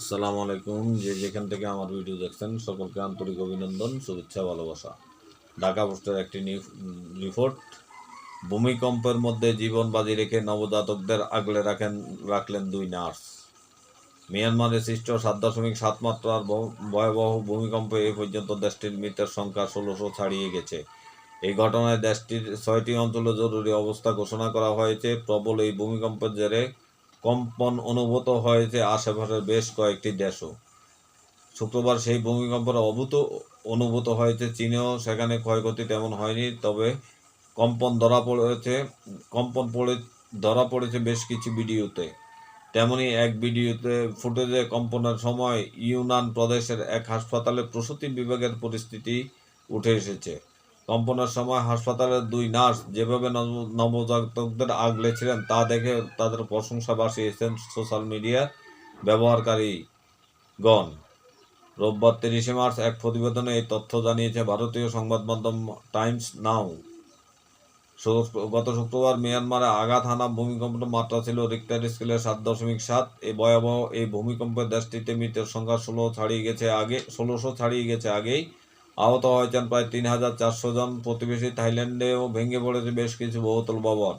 আসসালামু আলাইকুম। যে যেখান থেকে আমার ভিডিও দেখছেন, সকলকে আন্তরিক অভিনন্দন, শুভেচ্ছা, ভালোবাসা। ঢাকা পোস্টের একটি রিপোর্ট ভূমিকম্পের মধ্যে জীবন বাজি রেখে নবজাতকদের আগলে রাখেন রাখলেন দুই নার্স। মিয়ানমারে সৃষ্ট সাত দশমিক সাত মাত্রার ভয়াবহ ভূমিকম্পে এ পর্যন্ত দেশটির মৃতের সংখ্যা ষোলোশো ছাড়িয়ে গেছে। এই ঘটনায় দেশটির ছয়টি অঞ্চলে জরুরি অবস্থা ঘোষণা করা হয়েছে। প্রবল এই ভূমিকম্পের জেরে কম্পন অনুভূত হয়েছে আশেপাশের বেশ কয়েকটি দেশও। শুক্রবার সেই ভূমিকম্পের অভূত অনুভূত হয়েছে চীনেও সেখানে ক্ষয়ক্ষতি তেমন হয়নি, তবে কম্পন ধরা পড়েছে, কম্পন পড়ে, ধরা পড়েছে বেশ কিছু ভিডিওতে। তেমনি এক ভিডিওতে ফুটেজে কম্পনের সময় ইউনান প্রদেশের এক হাসপাতালে প্রসূতি বিভাগের পরিস্থিতি উঠে এসেছে। কম্পনের সময় হাসপাতালের দুই নার্স যেভাবে নব- নবজাতকদের আগলেছিলেন তা দেখে তাদের প্রশংসা বাসিয়েছেন সোশ্যাল মিডিয়ার ব্যবহারকারীগণ। রোববার তিরিশে মার্চ এক প্রতিবেদনে এই তথ্য জানিয়েছে ভারতীয় সংবাদ মাধ্যম টাইমস নাও। গত শুক্রবার মিয়ানমারে আঘাত হানা ভূমিকম্পের মাত্রা ছিল রিক্টার স্কেলে সাত দশমিক সাত। এই ভয়াবহ এই ভূমিকম্পে দেশটিতে মৃতের সংখ্যা ষোলো ছাড়িয়ে গেছে আগে, ষোলোশো ছাড়িয়ে গেছে আগেই। আহত হয়েছেন প্রায় তিন হাজার চারশো জন প্রতিবেশী থাইল্যান্ডেও ভেঙে পড়েছে বেশ কিছু বহুতল ভবন।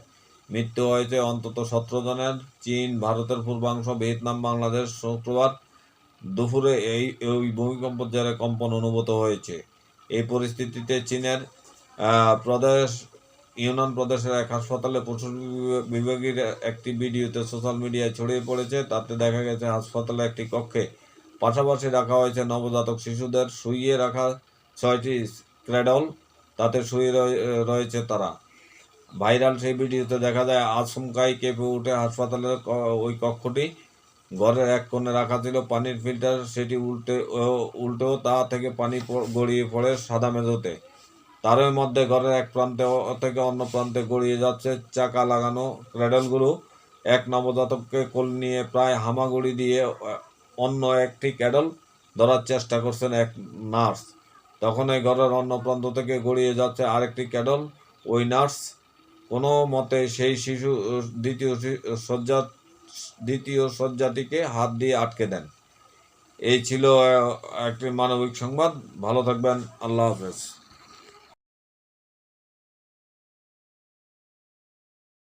মৃত্যু হয়েছে অন্তত সতেরো জনের। চীন, ভারতের পূর্বাংশ, ভিয়েতনাম, বাংলাদেশ শুক্রবার দুপুরে এই, ওই ভূমিকম্পের জেরে কম্পন অনুভূত হয়েছে। এই পরিস্থিতিতে চীনের প্রদেশ, ইউনান প্রদেশের এক হাসপাতালে বিভাগ- বিভাগের একটি ভিডিওতে সোশ্যাল মিডিয়ায় ছড়িয়ে পড়েছে। তাতে দেখা গেছে, হাসপাতালে একটি কক্ষে পাশাপাশি রাখা হয়েছে নবজাতক শিশুদের, শুইয়ে রাখা ছয়টি ক্র্যাডল তাতে শুয়ে রয়ে- রয়েছে তারা। ভাইরাল সেই ভিডিওতে দেখা যায়, আচমকাই কেঁপে উঠে হাসপাতালের ওই কক্ষটি। ঘরের এক কোণে রাখা ছিল পানির ফিল্টার, সেটি উল্টে উল্টেও তা থেকে পানি গড়িয়ে পড়ে সাদা মেঝোতে। তারই মধ্যে ঘরের এক প্রান্তে থেকে অন্য প্রান্তে গড়িয়ে যাচ্ছে চাকা লাগানো ক্র্যাডলগুলো এক নবজাতককে কোল নিয়ে প্রায় হামাগুড়ি দিয়ে অন্য একটি ক্যাডল ধরার চেষ্টা করছেন এক নার্স। তখন এই ঘরের অন্য প্রান্ত থেকে গড়িয়ে যাচ্ছে আরেকটি ক্যাডল, ওই নার্স। কোনো মতে সেই শিশু, দ্বিতীয় শয্যা, দ্বিতীয় শয্যাটিকে হাত দিয়ে আটকে দেন। এই ছিল একটি মানবিক সংবাদ। ভালো থাকবেন। আল্লাহ হাফেজ।